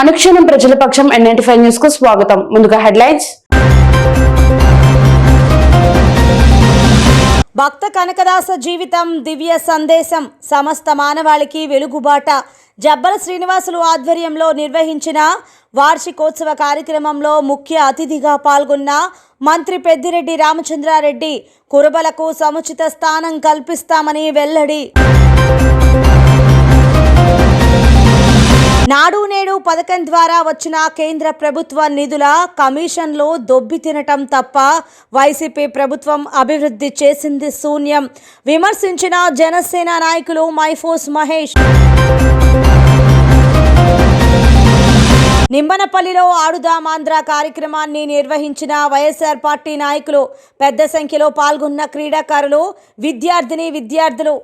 అనుక్షణం ప్రజల పక్షం NIT five న్యూస్కు స్వాగతం. ముందుగా హెడ్లైన్స్. భక్త కనకదాస జీవితం దివ్య సందేశం సమస్త మానవాళికి వెలుగుబాట. జబ్బల శ్రీనివాసులు ఆధ్వర్యంలో నిర్వహించిన వార్షికోత్సవ కార్యక్రమంలో ముఖ్య అతిథిగా పాల్గొన్న మంత్రి పెద్దిరెడ్డి రామచంద్రారెడ్డి కురబలకు సముచిత స్థానం కల్పిస్తామని వెల్లడి. నాడు పథకం ద్వారా వచ్చిన కేంద్ర ప్రభుత్వ నిధుల కమిషన్లు దొబ్బి తినటం తప్ప వైసీపీ ప్రభుత్వం అభివృద్ధి చేసింది శూన్యం. విమర్శించిన జనసేన నాయకులు మైఫోస్ మహేష్. నిమ్మనపల్లిలో ఆడుదామాంధ్ర కార్యక్రమాన్ని నిర్వహించిన వైఎస్ఆర్ పార్టీ నాయకులు పెద్ద సంఖ్యలో పాల్గొన్న క్రీడాకారులు విద్యార్థిని విద్యార్థులు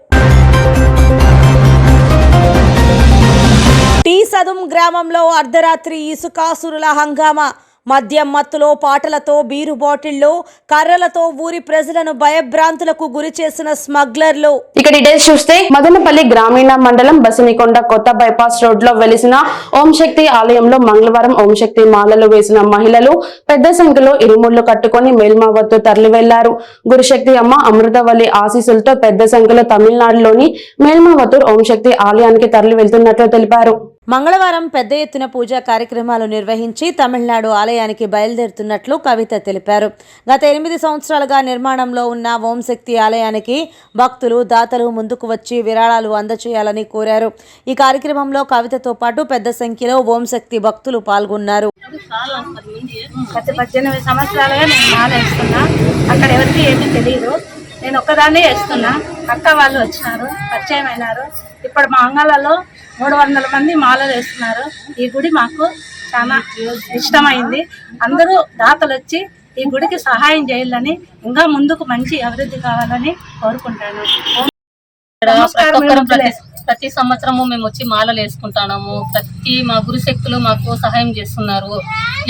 సదుం గ్రామంలో అర్ధరాత్రి ఇసుకాసురుల హంగామా. మద్యం మత్తులో పాటలతో బీరు బాటిల్లో కర్రలతో ఊరి ప్రజలను భయభ్రాంతులకు గురి చేసిన స్మగ్లర్లు. ఇక డీటెయిల్స్ చూస్తే మదనపల్లి గ్రామీణ మండలం బసినికొండ కొత్త బైపాస్ రోడ్లో వెలిసిన ఓం శక్తి ఆలయంలో మంగళవారం ఓం శక్తి మాలలు వేసిన మహిళలు పెద్ద సంఖ్యలో ఇరుముళ్ళు కట్టుకొని మేల్మావత్తు తరలి వెళ్ళారు గురుశక్తి అమ్మ అమృతవల్లి ఆశీస్సులతో పెద్ద సంఖ్యలో తమిళనాడులోని మేల్మావత్తూర్ ఓం శక్తి ఆలయానికి తరలి వెళ్తున్నట్లు తెలిపారు. మంగళవారం పెద్ద ఎత్తున పూజా కార్యక్రమాలు నిర్వహించి తమిళనాడు ఆలయానికి బయలుదేరుతున్నట్లు కవిత తెలిపారు. గత ఎనిమిది సంవత్సరాలుగా నిర్మాణంలో ఉన్న ఓంశక్తి ఆలయానికి భక్తులు దాతలు ముందుకు వచ్చి విరాళాలు అందచేయాలని కోరారు. ఈ కార్యక్రమంలో కవితతో పాటు పెద్ద సంఖ్యలో ఓంశక్తి భక్తులు పాల్గొన్నారు. గత పద్దెనిమిది సంవత్సరాలుగా నేను అక్కడ ఎవరికి ఏమీ తెలియదు నేను ఒక్కదాన్నే వేస్తున్నా. అక్క వాళ్ళు వచ్చినారు పరిచయం అయినారు ఇప్పుడు మా అంగళ్ళలో మూడు వందల మంది మాలలు వేస్తున్నారు. ఈ గుడి మాకు చాలా ఇష్టమైంది. అందరూ దాతలు వచ్చి ఈ గుడికి సహాయం చేయాలని ఇంకా ముందుకు మంచి అభివృద్ధి కావాలని కోరుకుంటాను. ప్రతి సంవత్సరము మేము వచ్చి మాలలు వేసుకుంటున్నాము ప్రతి మా గురుశక్తులు మాకు సహాయం చేస్తున్నారు.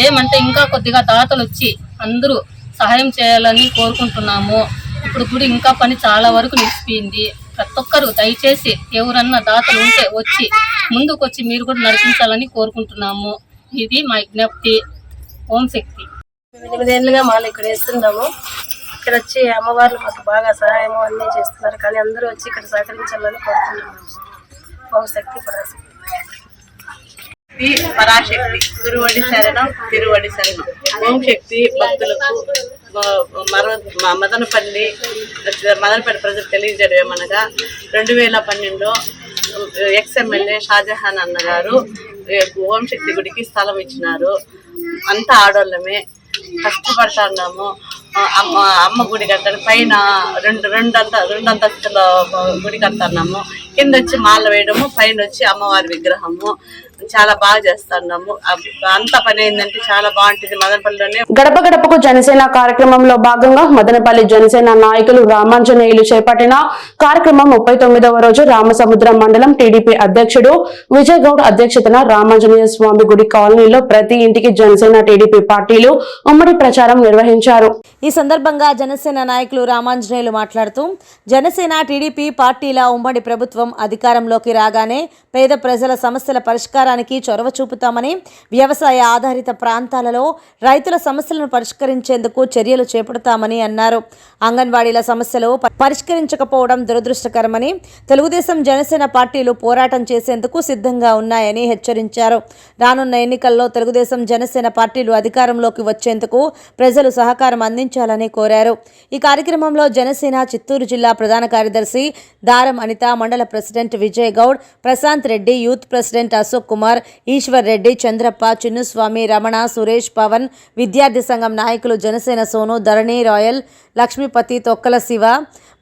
ఏమంటే ఇంకా కొద్దిగా దాతలు వచ్చి అందరూ సహాయం చేయాలని కోరుకుంటున్నాము. ఇప్పుడు గుడి ఇంకా పని చాలా వరకు నిలిచిపోయింది. ప్రతి ఒక్కరు దయచేసి ఎవరన్నా దాతలు ఉంటే వచ్చి ముందుకు వచ్చి మీరు కూడా నడిపించాలని కోరుకుంటున్నాము. ఇది మా విజ్ఞప్తి. ఓం శక్తి. ఎనిమిదేళ్ళుగా మాలు ఇక్కడ వేస్తున్నాము ఇక్కడ వచ్చి అమ్మవార్లు మాకు బాగా సహాయం అన్నీ చేస్తున్నారు. కానీ అందరూ వచ్చి ఇక్కడ సహకరించాలని కోరుకుంటున్నాము. ఓం శక్తి పరాశక్తి. శక్తి పరాశక్తి. గురువడి శరణం తిరువడి శరణం. ఓం శక్తి భక్తులకు మదనపల్లి మదనపల్లి ప్రజలు తెలియజేయడం ఏమనగా రెండు వేల పన్నెండులో ఎక్స్ఎమ్మెల్యే షాజహాన్ అన్న గారు ఓం శక్తి గుడికి స్థలం ఇచ్చినారు. అంతా ఆడోళ్ళమే. కష్టపడతా ఉన్నాము. అమ్మ అమ్మ గుడి కట్టాలి పైన రెండు రెండు అంత రెండు అంతస్తుల గుడి కడుతున్నాము. కింద వచ్చి మాల వేయడము పైన వచ్చి అమ్మవారి విగ్రహము. చాలా బాగా చేస్తున్నాము. అంత పని ఏంటంటే చాలా బాగుంటుంది మదనపల్లిలోనే. గడప గడపకు జనసేన కార్యక్రమంలో భాగంగా మదనపల్లి జనసేన నాయకులు రామాంజనేయులు చేపట్టిన కార్యక్రమం ముప్పై తొమ్మిదవ రోజు రామసముద్రం మండలం టీడీపీ అధ్యక్షుడు విజయ్ గౌడ్ అధ్యక్షతన రామాంజనేయ స్వామి గుడి కాలనీలో ప్రతి ఇంటికి జనసేన టీడీపీ పార్టీలు ఉమ్మడి ప్రచారం నిర్వహించారు. ఈ సందర్భంగా జనసేన నాయకులు రామాంజనేయులు మాట్లాడుతూ జనసేన టీడీపీ పార్టీల ఉమ్మడి ప్రభుత్వం అధికారంలోకి రాగానే పేద ప్రజల సమస్యల పరిష్కారానికి చొరవ చూపుతామని వ్యవసాయ ఆధారిత ప్రాంతాలలో రైతుల సమస్యలను పరిష్కరించేందుకు చర్యలు చేపడతామని అన్నారు. అంగన్వాడీల సమస్యలు పరిష్కరించకపోవడం దురదృష్టకరమని తెలుగుదేశం జనసేన పార్టీలు పోరాటం చేసేందుకు సిద్ధంగా ఉన్నాయని హెచ్చరించారు. రానున్న ఎన్నికల్లో తెలుగుదేశం జనసేన పార్టీలు అధికారంలోకి వచ్చేందుకు ప్రజలు సహకారం అందించాలని కోరారు. ఈ కార్యక్రమంలో జనసేన చిత్తూరు జిల్లా ప్రధాన కార్యదర్శి Daram Anitha mandal president Vijay Goud Prashanth Reddy youth president Ashok Kumar Eshwar Reddy Chandrappa Chinnuswamy Ramana Suresh Pavan విద్యార్థి సంఘం నాయకులు జనసేన సోను ధరణి రాయల్ లక్ష్మీపతి తొక్కల శివ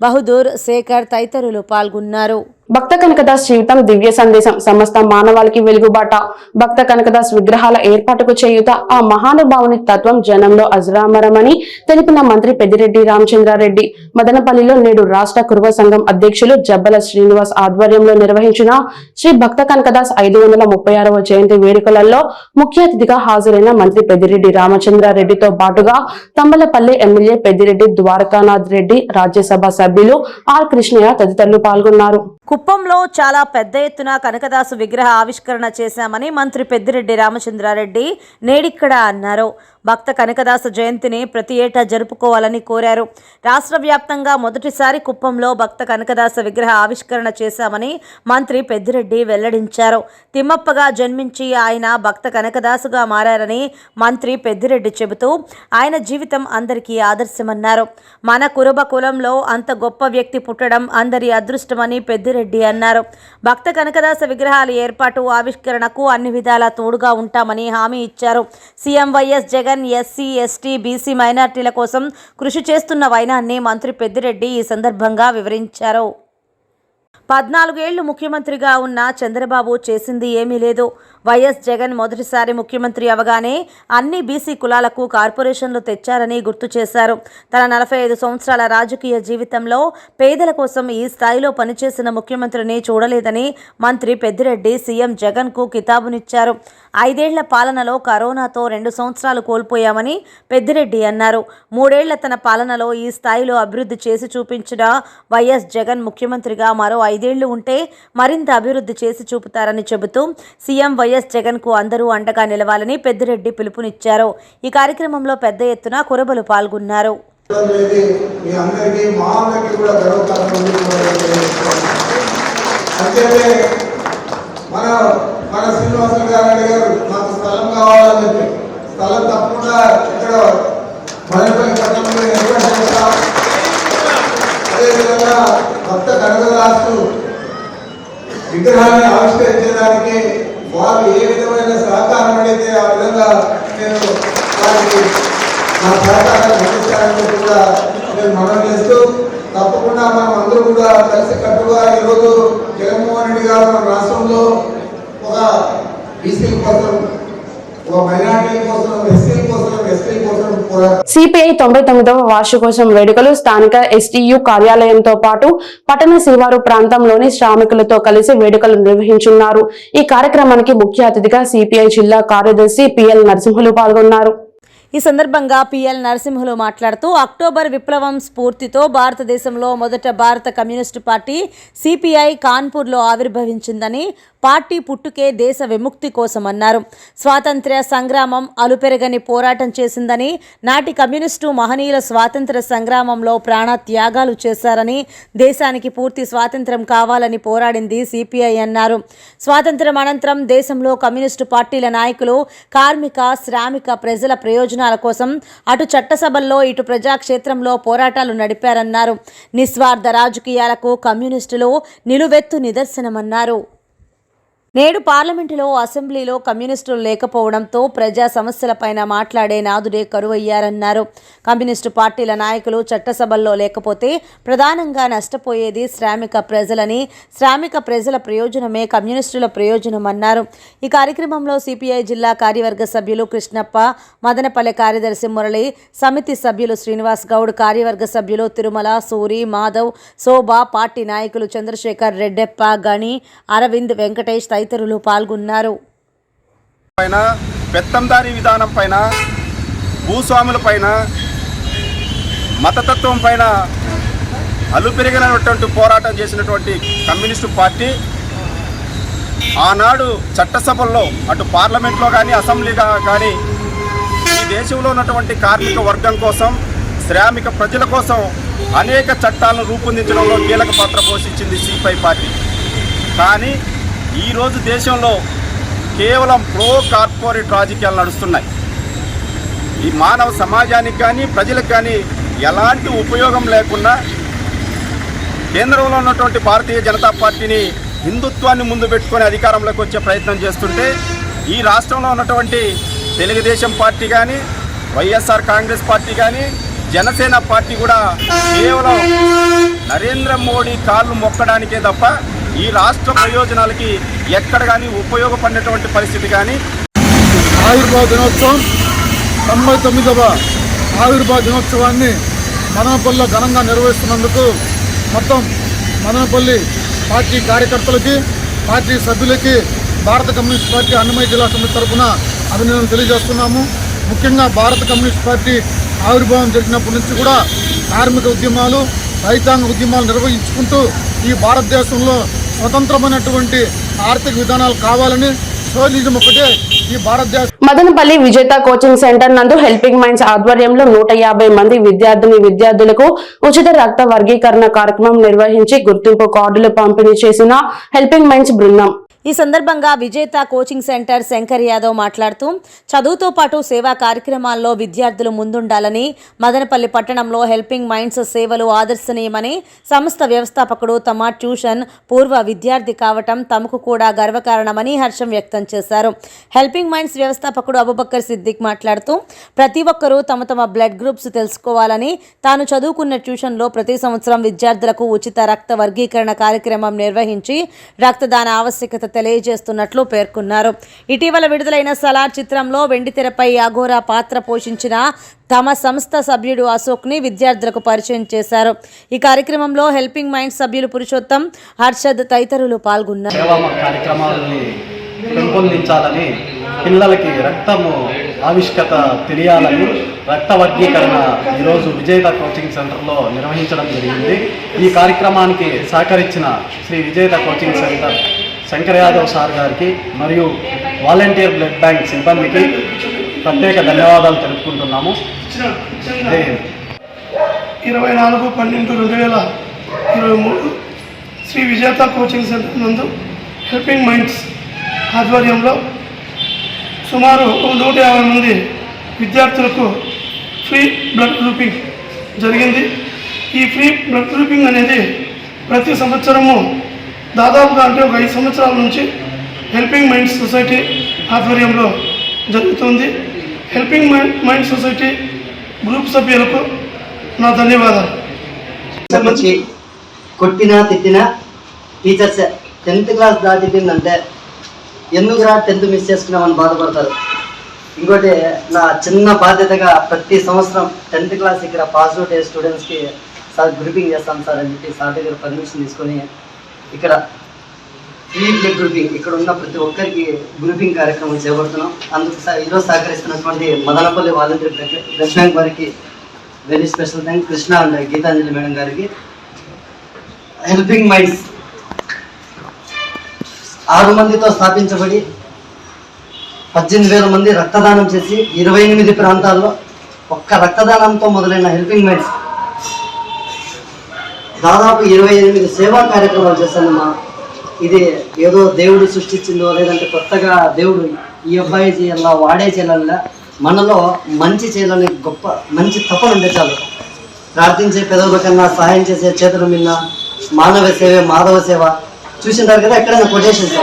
బహదూర్ శేఖర్ తదితరులు పాల్గొన్నారు. భక్త కనకదాస్ జీవితం దివ్య సందేశం. సమస్త మానవాళికి వెలుగుబాట. భక్త కనకదాస్ విగ్రహాల ఏర్పాటుకు చేయుత ఆ మహానుభావుని తత్వం జనంలో అజరామరమని తెలిపిన మంత్రి పెద్దిరెడ్డి రామచంద్రారెడ్డి. మదనపల్లిలో నేడు రాష్ట్ర కురువ సంఘం అధ్యక్షులు జబ్బల శ్రీనివాస్ ఆధ్వర్యంలో నిర్వహించిన శ్రీ భక్త కనకదాస్ ఐదు వందల ముప్పై ఆరవ జయంతి వేడుకలలో ముఖ్య అతిథిగా హాజరైన మంత్రి పెద్దిరెడ్డి రామచంద్రారెడ్డితో పాటుగా తంబలపల్లి ఎమ్మెల్యే పెద్దిరెడ్డి ద్వారకానాథ్ రెడ్డి రాజ్యసభ సభ్యులు ఆర్ కృష్ణయ్య తదితరులు పాల్గొన్నారు. కుప్పంలో చాలా పెద్ద ఎత్తున కనకదాసు విగ్రహ ఆవిష్కరణ చేశామని మంత్రి పెద్దిరెడ్డి రామచంద్రారెడ్డి నేడిక్కడ అన్నారు. భక్త కనకదాస జయంతిని ప్రతి ఏటా జరుపుకోవాలని కోరారు. రాష్ట్ర వ్యాప్తంగా మొదటిసారి కుప్పంలో భక్త కనకదాస విగ్రహ ఆవిష్కరణ చేశామని మంత్రి పెద్దిరెడ్డి వెల్లడించారు. తిమ్మప్పగా జన్మించి ఆయన భక్త కనకదాసుగా మారారని మంత్రి పెద్దిరెడ్డి చెబుతూ ఆయన జీవితం అందరికీ ఆదర్శమన్నారు. మన కురుబ కులంలో అంత గొప్ప వ్యక్తి పుట్టడం అందరి అదృష్టమని పెద్దిరెడ్డి అన్నారు. భక్త కనకదాస విగ్రహాల ఏర్పాటు ఆవిష్కరణకు అన్ని విధాలా తోడుగా ఉంటామని హామీ ఇచ్చారు. CM YS Jagan SC ST BC మైనార్టీల కోసం కృషి చేస్తున్న వైనాన్ని మంత్రి పెద్దిరెడ్డి ఈ సందర్భంగా వివరించారు. పద్నాలుగేళ్ళు ముఖ్యమంత్రిగా ఉన్న చంద్రబాబు చేసింది ఏమీ లేదు. వైఎస్ జగన్ మొదటిసారి ముఖ్యమంత్రి అవగానే అన్ని బీసీ కులాలకు కార్పొరేషన్లు తెచ్చారని గుర్తు చేశారు. తన నలభై ఐదు సంవత్సరాల రాజకీయ జీవితంలో పేదల కోసం ఈ స్థాయిలో పనిచేసిన ముఖ్యమంత్రిని చూడలేదని మంత్రి పెద్దిరెడ్డి సీఎం జగన్కు కితాబునిచ్చారు. ఐదేళ్ళ పాలనలో కరోనాతో రెండు సంవత్సరాలు కోల్పోయామని పెద్దిరెడ్డి అన్నారు. మూడేళ్ళ తన పాలనలో ఈ స్థాయిలో అభివృద్ధి చేసి చూపించిన వైఎస్ జగన్ ముఖ్యమంత్రిగా మరో ఐదేళ్ళు ఉంటే మరింత అభివృద్ధి చేసి చూపుతారని చెబుతూ సీఎం వైఎస్ జగన్కు అందరూ అండగా నిలవాలని పెద్దిరెడ్డి పిలుపునిచ్చారు. ఈ కార్యక్రమంలో పెద్ద ఎత్తున కురబలు పాల్గొన్నారు. మన మన శ్రీనివాసులు గారు నాకు స్థలం కావాలని చెప్పి. స్థలం తప్పకుండా ఇక్కడ పట్టణంలో అదేవిధంగా భక్త కనకదాసు విగ్రహాన్ని ఆవిష్కరించడానికి వారు ఏ విధమైన సహకారం అడిగితే ఆ విధంగా నేను వారికి నా సహకారాన్ని అందించాలని కూడా నేను మనం చేస్తూ తప్పకుండా మనం అందరూ కూడా కలిసి కట్టుగా ఈరోజు జగన్మోహన్ రెడ్డి గారు మన రాష్ట్రంలో ఒక బీసీల కోసం ఒక మైనార్టీల కోసం ఎస్సీల కోసం ఎస్టీల కోసం సిపిఐ తొంభై తొమ్మిదవ వార్షికోత్సవం వేడుకలు స్థానిక ఎస్టీయు కార్యాలయంతో పాటు పట్టణ శివారు ప్రాంతంలోని శ్రామికులతో కలిసి వేడుకలు నిర్వహించున్నారు. ఈ కార్యక్రమానికి ముఖ్య అతిథిగా సిపిఐ జిల్లా కార్యదర్శి పిఎల్ నరసింహులు పాల్గొన్నారు. ఈ సందర్భంగా పిఎల్ నరసింహులు మాట్లాడుతూ అక్టోబర్ విప్లవం స్ఫూర్తితో భారతదేశంలో మొదట భారత కమ్యూనిస్టు పార్టీ సిపిఐ కాన్పూర్లో ఆవిర్భవించిందని పార్టీ పుట్టుకే దేశ విముక్తి కోసమన్నారు. స్వాతంత్ర్య సంగ్రామం అలుపెరగని పోరాటం చేసిందని నాటి కమ్యూనిస్టు మహనీయుల స్వాతంత్ర సంగ్రామంలో ప్రాణ త్యాగాలు చేశారని దేశానికి పూర్తి స్వాతంత్ర్యం కావాలని పోరాడింది సిపిఐ అన్నారు. స్వాతంత్ర్యం అనంతరం దేశంలో కమ్యూనిస్టు పార్టీల నాయకులు కార్మిక శ్రామిక ప్రజల ప్రయోజనం ప్రయోజనాల కోసం అటు చట్టసభల్లో ఇటు ప్రజాక్షేత్రంలో పోరాటాలు నడిపారన్నారు. నిస్వార్థ రాజకీయాలకు కమ్యూనిస్టులు నిలువెత్తు నిదర్శనమన్నారు. నేడు పార్లమెంటులో అసెంబ్లీలో కమ్యూనిస్టులు లేకపోవడంతో ప్రజా సమస్యలపైన మాట్లాడే నాదుడే కరువయ్యారన్నారు. కమ్యూనిస్టు పార్టీల నాయకులు చట్టసభల్లో లేకపోతే ప్రధానంగా నష్టపోయేది శ్రామిక ప్రజలని. శ్రామిక ప్రజల ప్రయోజనమే కమ్యూనిస్టుల ప్రయోజనమన్నారు. ఈ కార్యక్రమంలో సిపిఐ జిల్లా కార్యవర్గ సభ్యులు కృష్ణప్ప మదనపల్లె కార్యదర్శి మురళి సమితి సభ్యులు శ్రీనివాస్ గౌడ్ కార్యవర్గ సభ్యులు తిరుమల సూరి మాధవ్ శోభ పార్టీ నాయకులు చంద్రశేఖర్ రెడ్డెప్ప గణి అరవింద్ వెంకటేష్ తదితరులు పాల్గొన్నారు. పైన పెత్తందారీ విధానం పైన భూస్వాముల పైన మతతత్వం పైన అలుపెరిగినటువంటి పోరాటం చేసినటువంటి కమ్యూనిస్టు పార్టీ ఆనాడు చట్టసభల్లో అటు పార్లమెంట్లో కానీ అసెంబ్లీగా కానీ ఈ దేశంలో ఉన్నటువంటి కార్మిక వర్గం కోసం శ్రామిక ప్రజల కోసం అనేక చట్టాలను రూపొందించడంలో కీలక పాత్ర పోషించింది సిపిఐ పార్టీ. కానీ ఈరోజు దేశంలో కేవలం ప్రో కార్పొరేట్ రాజకీయాలు నడుస్తున్నాయి. ఈ మానవ సమాజానికి కానీ ప్రజలకు కానీ ఎలాంటి ఉపయోగం లేకుండా కేంద్రంలో ఉన్నటువంటి భారతీయ జనతా పార్టీని హిందుత్వాన్ని ముందు పెట్టుకొని అధికారంలోకి వచ్చే ప్రయత్నం చేస్తుంటే ఈ రాష్ట్రంలో ఉన్నటువంటి తెలుగుదేశం పార్టీ కానీ వైఎస్ఆర్ కాంగ్రెస్ పార్టీ కానీ జనసేన పార్టీ కూడా కేవలం నరేంద్ర మోడీ కాళ్ళు మొక్కడానికే తప్ప ఈ రాష్ట్ర ప్రయోజనాలకి ఎక్కడ కానీ ఉపయోగపడినటువంటి పరిస్థితి కానీ ఆవిర్భావ దినోత్సవం తొంభై తొమ్మిదవ ఆవిర్భావ దినోత్సవాన్ని మదనపల్లిలో ఘనంగా నిర్వహిస్తున్నందుకు మొత్తం మదనపల్లి పార్టీ కార్యకర్తలకి పార్టీ సభ్యులకి భారత కమ్యూనిస్ట్ పార్టీ అన్నమయ్య జిల్లా సమితి తరఫున అభినందనలు తెలియజేస్తున్నాము. ముఖ్యంగా భారత కమ్యూనిస్ట్ పార్టీ ఆవిర్భావం జరిగినప్పటి నుంచి కూడా కార్మిక ఉద్యమాలు రైతాంగ ఉద్యమాలు నిర్వహించుకుంటూ ఈ భారతదేశంలో స్వతంత్రమైనటువంటి ఆర్థిక విధానాలు కావాలని సోషలిజం ఒకటే ఈ భారతదేశ మదనపల్లి విజేత కోచింగ్ సెంటర్ నందు హెల్పింగ్ మైండ్స్ ఆధ్వర్యంలో నూట యాభై మంది విద్యార్థిని విద్యార్థులకు ఉచిత రక్త వర్గీకరణ కార్యక్రమం నిర్వహించి గుర్తింపు కార్డులు పంపిణీ చేసిన హెల్పింగ్ మైండ్స్ బృందం. ఈ సందర్భంగా విజేత కోచింగ్ సెంటర్ శంకర్ యాదవ్ మాట్లాడుతూ చదువుతో పాటు సేవా కార్యక్రమాల్లో విద్యార్థులు ముందుండాలని మదనపల్లి పట్టణంలో హెల్పింగ్ మైండ్స్ సేవలు ఆదర్శనీయమని సంస్థ వ్యవస్థాపకుడు తమ ట్యూషన్ పూర్వ విద్యార్థి కావటం తమకు కూడా గర్వకారణమని హర్షం వ్యక్తం చేశారు. హెల్పింగ్ మైండ్స్ వ్యవస్థాపకుడు అబుబక్కర్ సిద్దిక్ మాట్లాడుతూ ప్రతి ఒక్కరూ తమ తమ బ్లడ్ గ్రూప్స్ తెలుసుకోవాలని తాను చదువుకున్న ట్యూషన్లో ప్రతి సంవత్సరం విద్యార్థులకు ఉచిత రక్త వర్గీకరణ కార్యక్రమం నిర్వహించి రక్తదాన ఆవశ్యకత తెలియజేస్తున్నట్లు పేర్కొన్నారు. ఇటీవల విడుదలైన సలార్ చిత్రంలో వెండితెరపై అఘోరా పాత్ర పోషించిన తమ సంస్థ సభ్యుడు అశోక్ని విద్యార్థులకు పరిచయం చేశారు. ఈ కార్యక్రమంలో హెల్పింగ్ మైండ్ సభ్యులు పురుషోత్తం హర్షద్ తదితరులు పాల్గొన్నారు. కార్యక్రమాలని పెంపొందించాలని పిల్లలకి రక్తము ఆవిష్కత తెలియాలని రక్త వర్గీకరణ ఈరోజు విజేత కోచింగ్ సెంటర్లో నిర్వహించడం జరిగింది. ఈ కార్యక్రమానికి సహకరించిన Shri Vijetha coaching centre Shankar Yadav sir గారికి మరియు వాలంటీర్ బ్లడ్ బ్యాంక్ సిబ్బందికి ప్రత్యేక ధన్యవాదాలు తెలుపుకుంటున్నాము. ఇరవై నాలుగు పన్నెండు రెండు వేల ఇరవై మూడు శ్రీ విజేత కోచింగ్ సెంటర్ నందు హెల్పింగ్ మైండ్స్ ఆధ్వర్యంలో సుమారు నూట యాభై మంది విద్యార్థులకు ఫ్రీ బ్లడ్ గ్రూపింగ్ జరిగింది. ఈ ఫ్రీ బ్లడ్ గ్రూపింగ్ అనేది ప్రతి సంవత్సరము దాదాపుగా అంటే ఒక ఐదు సంవత్సరాల నుంచి హెల్పింగ్ మైండ్స్ సొసైటీ ఆధ్వర్యంలో జరుగుతుంది. Helping mind mind society group సభ్యులకు నా ధన్యవాదాలు. సంబంధించి కొట్టినా తిట్టినా టీచర్స్ టెన్త్ క్లాస్ దాటిపోయిందంటే ఎందుకురా టెన్త్ మిస్ చేసుకున్నామని బాధపడతారు? ఇంకోటి నా చిన్న బాధ్యతగా ప్రతి సంవత్సరం టెన్త్ క్లాస్ ఇక్కడ పాస్ అవుట్ అయ్యే స్టూడెంట్స్కి సార్ గ్రూపింగ్ చేస్తాం సార్ అని చెప్పి సార్ దగ్గర పర్మిషన్ తీసుకొని ఇక్కడ ఫ్రీ గ్రూపింగ్ ఇక్కడ ఉన్న ప్రతి ఒక్కరికి గ్రూపింగ్ కార్యక్రమం చేపడుతున్నాం. అందుకు ఈరోజు సహకరిస్తున్నటువంటి మదనపల్లి వాలంటీర్ బ్లడ్ బ్యాంక్ వారికి very special thank Krishna and Geetanjali madam గారికి. హెల్పింగ్ మైండ్స్ ఆరు మందితో స్థాపించబడి పద్దెనిమిది వేల మంది రక్తదానం చేసి ఇరవై ఎనిమిది ప్రాంతాల్లో ఒక్క రక్తదానంతో మొదలైన హెల్పింగ్ మైండ్స్ దాదాపు ఇరవై ఎనిమిది సేవా కార్యక్రమాలు చేశానమ్మా. ఇది ఏదో దేవుడు సృష్టించిందో లేదంటే కొత్తగా దేవుడు ఈ అబ్బాయి చేయాలా వాడే చేయాలా మనలో మంచి చేయాలని గొప్ప మంచి తపన ఉంటే చాలు. ప్రార్థించే పెదవుల కన్నా సహాయం చేసే చేతుల మిన్న మానవ సేవ మాధవ సేవ. చూసింటారు కదా ఎక్కడైనా కొటేషన్స్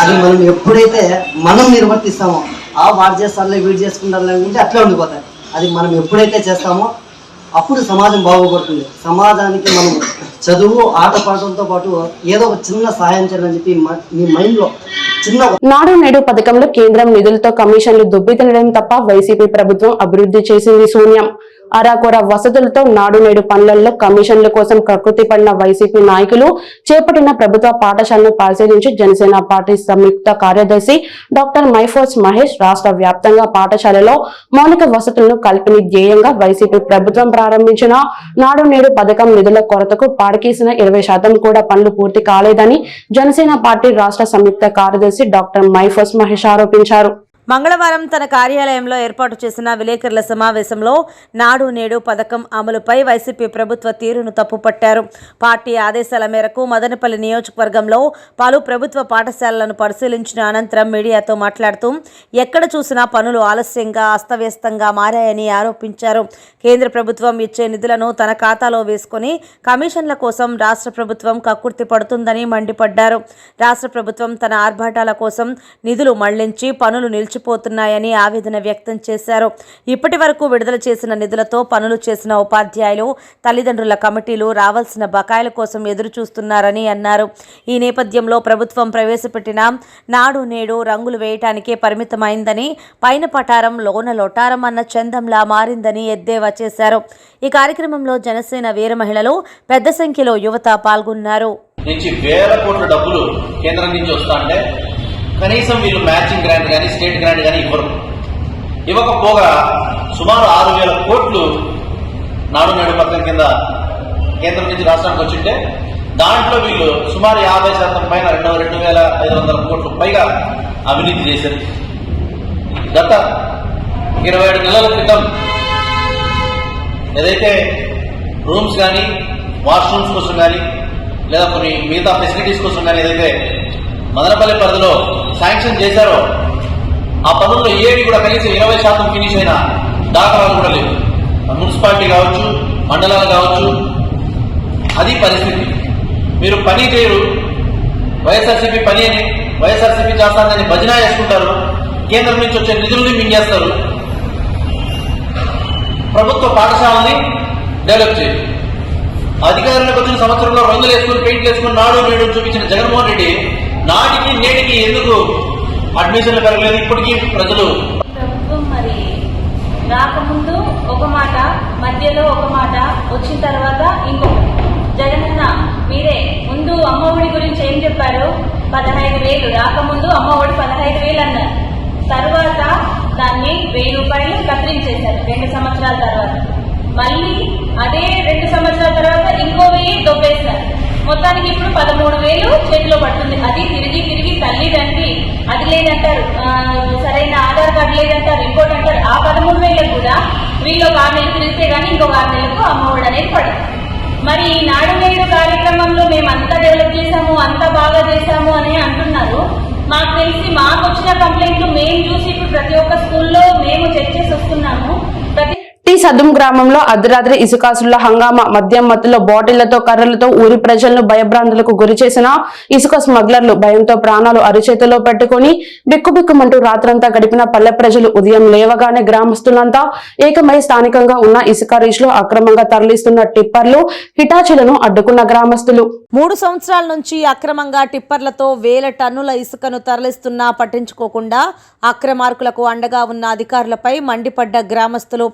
అది మనం ఎప్పుడైతే మనం నిర్వర్తిస్తామో ఆ వాడు చేస్తారులే వీడు చేసుకుంటారులే అంటే అట్లే ఉండిపోతాయి. అది మనం ఎప్పుడైతే చేస్తామో అప్పుడు సమాజం బాగుపడుతుంది. సమాజానికి మనం చదువు ఆటపాటలతో పాటు ఏదో ఒక చిన్న సహాయం చేయాలని చెప్పి మీ మైండ్లో చిన్న నాడు నేడు పథకంలో కేంద్రం నిధులతో కమిషన్లు దుబ్బితినడం తప్ప వైసీపీ ప్రభుత్వం అభివృద్ధి చేసింది శూన్యం. అరాకొర వసతులతో నాడు నేడు పనులలో కమిషన్ల కోసం కకృతి పడిన వైసీపీ నాయకులు చేపట్టిన ప్రభుత్వ పాఠశాలను పరిశీలించి జనసేన పార్టీ సంయుక్త కార్యదర్శి డాక్టర్ మైఫోస్ మహేష్ రాష్ట్ర వ్యాప్తంగా పాఠశాలలో మౌలిక వసతులను కల్పని ధ్యేయంగా వైసీపీ ప్రభుత్వం ప్రారంభించిన నాడు నేడు పథకం నిధుల కొరతకు పాడికేసిన ఇరవై శాతం కూడా పనులు పూర్తి కాలేదని జనసేన పార్టీ రాష్ట్ర సంయుక్త కార్యదర్శి డాక్టర్ మైఫోస్ మహేష్ ఆరోపించారు. మంగళవారం తన కార్యాలయంలో ఏర్పాటు చేసిన విలేకరుల సమావేశంలో నాడు నేడు పథకం అమలుపై వైసీపీ ప్రభుత్వ తీరును తప్పుపట్టారు. పార్టీ ఆదేశాల మేరకు మదనపల్లి నియోజకవర్గంలో పలు ప్రభుత్వ పాఠశాలలను పరిశీలించిన అనంతరం మీడియాతో మాట్లాడుతూ ఎక్కడ చూసినా పనులు ఆలస్యంగా అస్తవ్యస్తంగా మారాయని ఆరోపించారు. కేంద్ర ప్రభుత్వం ఇచ్చే నిధులను తన ఖాతాలో వేసుకొని కమిషన్ల కోసం రాష్ట్ర ప్రభుత్వం కక్కుర్తి పడుతుందని మండిపడ్డారు. రాష్ట్ర ప్రభుత్వం తన ఆర్భాటాల కోసం నిధులు మళ్ళించి పనులు నిలిచిపోతున్నాయని ఆవేదన వ్యక్తం చేశారు. ఇప్పటి వరకు విడుదల చేసిన నిధులతో పనులు చేసిన ఉపాధ్యాయులు తల్లిదండ్రుల కమిటీలు రావాల్సిన బకాయిల కోసం ఎదురు చూస్తున్నారని అన్నారు. ఈ నేపథ్యంలో ప్రభుత్వం ప్రవేశపెట్టిన నాడు నేడు రంగులు వేయటానికే పరిమితమైందని పైన పటారం లోన లొటారం అన్న చందంలా మారిందని ఎద్దేవా చేశారు. ఈ కార్యక్రమంలో జనసేన వీర మహిళలు పెద్ద సంఖ్యలో యువత పాల్గొన్నారు. నుంచి వేల కోట్ల డబ్బులు కేంద్రం నుంచి వస్తుంటే కనీసం వీళ్ళు మ్యాచింగ్ గ్రాంట్ కానీ స్టేట్ గ్రాంట్ కానీ ఇవ్వరు. ఇవ్వకపోగా సుమారు ఆరు వేల కోట్లు నాడు నేడు పథకం కింద కేంద్రం నుంచి రాష్ట్రానికి వచ్చింటే దాంట్లో వీళ్ళు సుమారు యాభై శాతం పైన రెండు రెండు వేల ఐదు వందల కోట్లు పైగా అవినీతి చేశారు. గత ఇరవై ఏడు నెలల క్రితం ఏదైతే రూమ్స్ కానీ వాష్రూమ్స్ కోసం కానీ లేదా కొన్ని మిగతా ఫెసిలిటీస్ కోసం కానీ ఏదైతే మదనపల్లి పరిధిలో శాంక్షన్ చేశారో ఆ పనుల్లో ఏవి కూడా కనీసం ఇరవై శాతం ఫినిష్ అయిన దాఖలాలు కూడా లేవు. మున్సిపాలిటీ కావచ్చు మండలాలు కావచ్చు అది పరిస్థితి. మీరు పని చేయరు. వైఎస్ఆర్సీపీ పని అని వైఎస్ఆర్సీపీ చేస్తానని భజన చేసుకుంటారు కేంద్రం నుంచి వచ్చే నిధుల్ని మింగేస్తారు. ప్రభుత్వ పాఠశాలని డెవలప్ చేయరు అధికారంలోకి వచ్చిన సంవత్సరంలో రంగులు వేసుకుని పెయింట్లు వేసుకుని నాడు నేడు చూపించిన జగన్మోహన్ రెడ్డి నాటికి నేటికి ఎందుకు అడ్మిషన్లు పెరగలేదు ఇప్పటికీ ప్రజలు? ప్రభుత్వం మరి రాకముందు ఒక మాట మధ్యలో ఒక మాట వచ్చిన తర్వాత ఇంకొకటి. జగనన్న మీరే ముందు అమ్మఒడి గురించి ఏం చెప్పారు? పదహైదు వేలు. రాకముందు అమ్మఒడి పదహైదు వేలు అన్నారు. తర్వాత దాన్ని వెయ్యి రూపాయలు కత్తిరించేశారు రెండు సంవత్సరాల తర్వాత. మళ్ళీ అదే రెండు సంవత్సరాల తర్వాత ఇంకో వెయ్యి దొబ్బేశారు. మొత్తానికి ఇప్పుడు పదమూడు వేలు చేతిలో పడుతుంది. అది తిరిగి తిరిగి తల్లి తండ్రి అది లేదంటారు సరైన ఆధార్ కార్డు లేదంటారు ఇంకోటి అంటారు. ఆ పదమూడు వేలకు కూడా వీళ్ళు ఒక ఆరు నెలలు తిరిగితే కానీ ఇంకొక ఆరు నెలలకు అమ్మఒడి అనేది పడదు. మరి ఈ నాడు నేడు కార్యక్రమంలో మేము అంతా డెవలప్ చేశాము అంతా బాగా చేశాము అని అంటున్నారు. మాకు తెలిసి మాకు వచ్చిన కంప్లైంట్లు మేము చూసి ఇప్పుడు ప్రతి ఒక్క స్కూల్లో మేము చెక్ చేసి వస్తున్నాము. సదుం గ్రామంలో అర్ధరాత్రి ఇసుకాసుల హంగామా మద్యం మత్తులో బాటిళ్ళతో కర్రలతో ఊరి ప్రజలను భయభ్రాంతులకు గురి చేసిన ఇసుక స్మగ్లర్లు భయంతో ప్రాణాలు అరిచేతిలో పెట్టుకుని బిక్కుబిక్కుమంటూ రాత్రంతా గడిపిన పల్లె ప్రజలు ఉదయం లేవగానే గ్రామస్తులంతా ఏకమై స్థానికంగా ఉన్న ఇసుక రీచ్లో అక్రమంగా తరలిస్తున్న టిప్పర్లు హిటాచీలను అడ్డుకున్న గ్రామస్తులు. మూడు సంవత్సరాల నుంచి అక్రమంగా టిప్పర్లతో వేల టన్నుల ఇసుకను తరలిస్తున్నా పట్టించుకోకుండా అక్రమార్కులకు అండగా ఉన్న అధికారులపై మండిపడ్డ గ్రామస్తులు.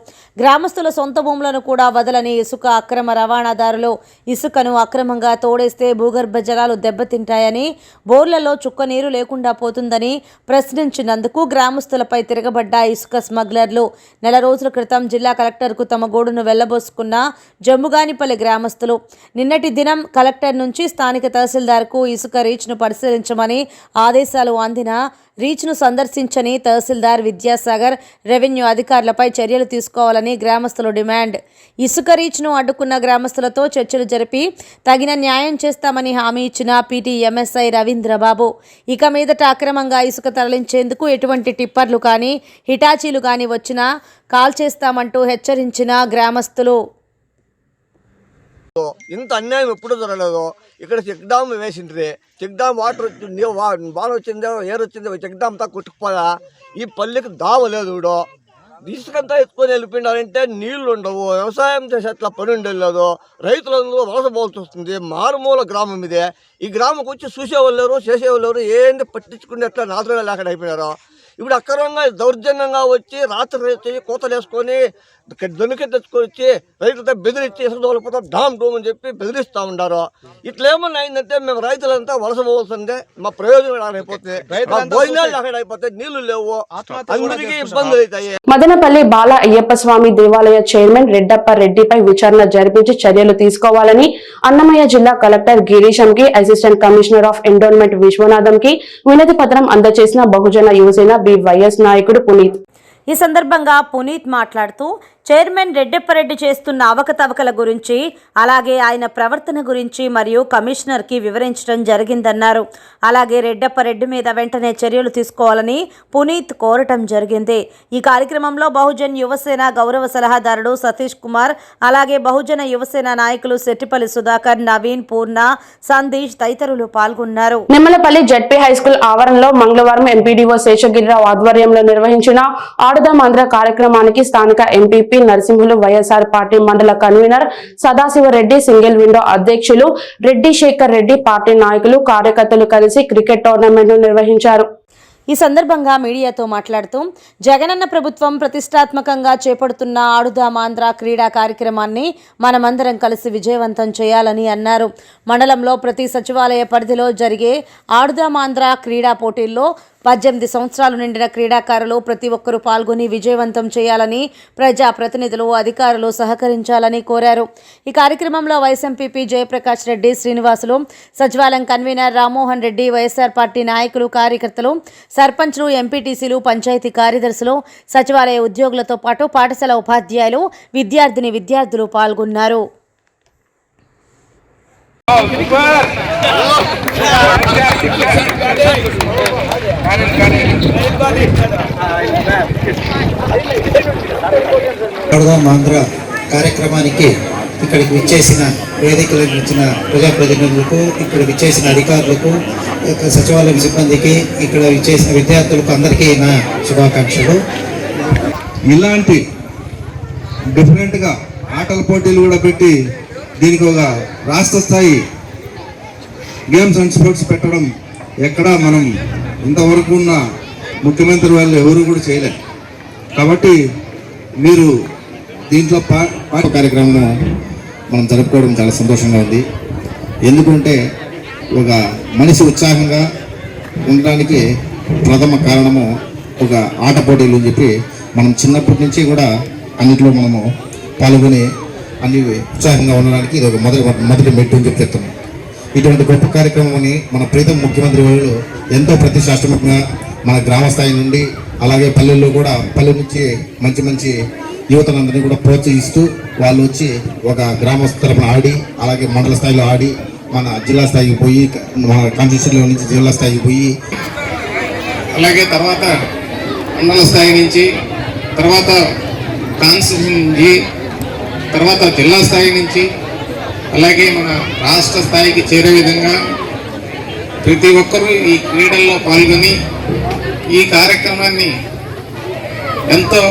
గ్రామస్తుల సొంత భూములను కూడా వదలని ఇసుక అక్రమ రవాణాదారులు ఇసుకను అక్రమంగా తోడేస్తే భూగర్భ జలాలు దెబ్బతింటాయని బోర్లలో చుక్క నీరు లేకుండా పోతుందని ప్రశ్నించినందుకు గ్రామస్తులపై తిరగబడ్డ ఇసుక స్మగ్లర్లు నెల రోజుల క్రితం జిల్లా కలెక్టర్కు తమ గోడును వెళ్ళబోసుకున్న జమ్ముగానిపల్లి గ్రామస్తులు. నిన్నటి దినం కలెక్టర్ నుంచి స్థానిక తహసీల్దార్కు ఇసుక రీచ్ను పరిశీలించమని ఆదేశాలు అందిన రీచ్ను సందర్శించని తహసీల్దార్ విద్యాసాగర్ రెవెన్యూ అధికారులపై చర్యలు తీసుకోవాలని గ్రామస్తులు డిమాండ్. ఇసుక రీచ్ను అడ్డుకున్న గ్రామస్తులతో చర్చలు జరిపి తగిన న్యాయం చేస్తామని హామీ ఇచ్చిన పీటీ ఎంఎస్ఐ రవీంద్రబాబు. ఇక మీదట అక్రమంగా ఇసుక తరలించేందుకు ఎటువంటి టిప్పర్లు కానీ హిటాచీలు కానీ వచ్చినా కాల్ చేస్తామంటూ హెచ్చరించిన గ్రామస్తులు. ఇంత అన్యాయం ఎప్పుడూ జరగలేదు ఇక్కడ చెక్ డామ్ వేసిండ్రి చెక్ డామ్ వాటర్ వచ్చింది బాగా వచ్చిందో ఏరు వచ్చిందో చెక్ డామ్ తా కొట్టుకుపోదా? ఈ పల్లెకి దావలేదు ఇప్పుడు ఇసుకంతా ఎత్తుకొని వెళ్ళిపోయినారంటే నీళ్ళు ఉండవు వ్యవసాయం చేసే అట్లా పని ఉండలేదు. రైతులందరూ వలస పోవాల్సి వస్తుంది మారుమూల గ్రామం ఇదే. ఈ గ్రామంకి వచ్చి చూసేవాళ్ళు లేరు చేసేవాళ్ళు లేరు ఏంది పట్టించుకునే అట్లా నాతుగా లేకుండా అయిపోయినారు. ఇప్పుడు అక్రమంగా దౌర్జన్యంగా వచ్చి రాత్రి వచ్చి కోతలు వేసుకొని దొనికి తెచ్చుకొని వచ్చి రైతులతో బెదిరించి ఇసుక తోలిపోతాం డామ్ డూమ్ అని చెప్పి బెదిరిస్తూ ఉన్నారు ఇట్లా ఏమన్నా అయిందంటే మేము రైతులంతా వలస పోవాల్సిందే మా ప్రయోజనం మా భోజనాలు అక్కడ అయిపోతే నీళ్ళు లేవు. అందరికీ ఇబ్బందులు అవుతాయి. మదనపల్లి బాల అయ్యప్ప స్వామి దేవాలయ చైర్మన్ రెడ్డప్ప రెడ్డిపై విచారణ జరిపించి చర్యలు తీసుకోవాలని అన్నమయ్య జిల్లా కలెక్టర్ గిరీశం కి assistant commissioner of endowment Viswanatham కి వినతి పత్రం అందజేసిన బహుజన యువసేన బి వైఎస్ నాయకుడు పునీత్. ఈ సందర్భంగా పునీత్ మాట్లాడుతూ చైర్మన్ రెడ్డెప్పరెడ్డి చేస్తున్న అవకతవకల గురించి అలాగే ఆయన ప్రవర్తన గురించి మరియు కమిషనర్కి వివరించడం జరిగిందన్నారు. అలాగే రెడ్డెప్పరెడ్డి మీద వెంటనే చర్యలు తీసుకోవాలని పునీత్ కోరటం జరిగింది. ఈ కార్యక్రమంలో బహుజన్ యువసేన గౌరవ సలహాదారుడు సతీష్ కుమార్ అలాగే బహుజన యువసేన నాయకులు సెట్టిపల్లి సుధాకర్ నవీన్ పూర్ణ సందీష్ తదితరులు పాల్గొన్నారు. నిమ్మలపల్లి జడ్పీ హైస్కూల్ ఆవరణలో మంగళవారం ఎంపీడీఓ శేషగిరిరావు ఆధ్వర్యంలో నిర్వహించిన ఆడుదాం ఆంధ్ర కార్యక్రమానికి స్థానిక MP MPP Narasimhulu YSR party మండల కన్వీనర్ సదాశివరెడ్డి సింగిల్ విండో అధ్యక్షులు రెడ్డి శేఖర్ రెడ్డి పార్టీ నాయకులు కార్యకర్తలు కలిసి క్రికెట్ టోర్నమెంట్ నిర్వహించారు. ఈ సందర్భంగా మీడియాతో మాట్లాడుతూ జగనన్న ప్రభుత్వం ప్రతిష్టాత్మకంగా చేపడుతున్న ఆడుదామాంధ్ర క్రీడా కార్యక్రమాన్ని మనమందరం కలిసి విజయవంతం చేయాలని అన్నారు. మండలంలో ప్రతి సచివాలయ పరిధిలో జరిగే ఆడుదామాంధ్ర క్రీడా పోటీల్లో పద్దెనిమిది సంవత్సరాలు నిండిన క్రీడాకారులు ప్రతి ఒక్కరూ పాల్గొని విజయవంతం చేయాలని ప్రజా ప్రతినిధులు అధికారులు సహకరించాలని కోరారు. ఈ కార్యక్రమంలో వైస్ఎంపీపీ జయప్రకాష్ రెడ్డి శ్రీనివాసులు సచివాలయం convener Rammohan Reddy YSR party నాయకులు కార్యకర్తలు సర్పంచ్లు ఎంపీటీసీలు పంచాయతీ కార్యదర్శులు సచివాలయ ఉద్యోగులతో పాటు పాఠశాల ఉపాధ్యాయులు విద్యార్థిని విద్యార్థులు పాల్గొన్నారు. ఆంధ్ర కార్యక్రమానికి ఇక్కడికి విచ్చేసిన వేదికలకు ఇచ్చిన ప్రజాప్రతినిధులకు ఇక్కడ విచ్చేసిన అధికారులకు సచివాలయం సిబ్బందికి ఇక్కడ విచ్చేసిన విద్యార్థులకు అందరికీ నా శుభాకాంక్షలు. ఇలాంటి డిఫరెంట్గా ఆటల పోటీలు కూడా పెట్టి దీనికి ఒక రాష్ట్ర స్థాయి గేమ్స్ అండ్ స్పోర్ట్స్ పెట్టడం ఎక్కడా మనం ఇంతవరకు ఉన్న ముఖ్యమంత్రి వాళ్ళు ఎవరు కూడా చేయలేదు. కాబట్టి మీరు దీంట్లో పా కార్యక్రమం మనం జరుపుకోవడం చాలా సంతోషంగా ఉంది. ఎందుకంటే ఒక మనిషి ఉత్సాహంగా ఉండడానికి ప్రథమ కారణము ఒక ఆట పోటీలు అని చెప్పి మనం చిన్నప్పటి నుంచి కూడా అన్నింటిలో మనము పాల్గొని అన్ని ఉత్సాహంగా ఉండడానికి ఇది ఒక మొదటి మొదటి మెట్టు అని చెప్పి చెప్తున్నాం. ఇటువంటి గొప్ప కార్యక్రమం మన ప్రీతం ముఖ్యమంత్రి వాళ్ళు ఎంతో ప్రతిష్టాత్మకంగా మన గ్రామ స్థాయి నుండి అలాగే పల్లెల్లో కూడా పల్లె నుంచి మంచి మంచి యువతలందరినీ కూడా ప్రోత్సహిస్తూ వాళ్ళు వచ్చి ఒక గ్రామ తరపున ఆడి అలాగే మండల స్థాయిలో ఆడి మన జిల్లా స్థాయికి పోయి మన కాన్స్టిట్యూషన్లో నుంచి జిల్లా స్థాయికి పోయి అలాగే తర్వాత మండల స్థాయి నుంచి తర్వాత కాన్స్టిట్యూషన్ నుంచి తర్వాత జిల్లా స్థాయి నుంచి అలాగే మన రాష్ట్ర స్థాయికి చేరే విధంగా ప్రతి ఒక్కరూ ఈ క్రీడల్లో పాల్గొని ఈ కార్యక్రమాన్ని ఎంతో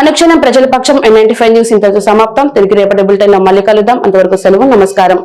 అనుక్షణం ప్రజల పక్షం ఎన్ఐంటీ ఫైవ్ న్యూస్ ఇంతటితో సమాప్తం. తిరిగి రేపటి బులెటిన్లో మళ్ళీ కలుద్దాం. అంతవరకు సెలవు నమస్కారం.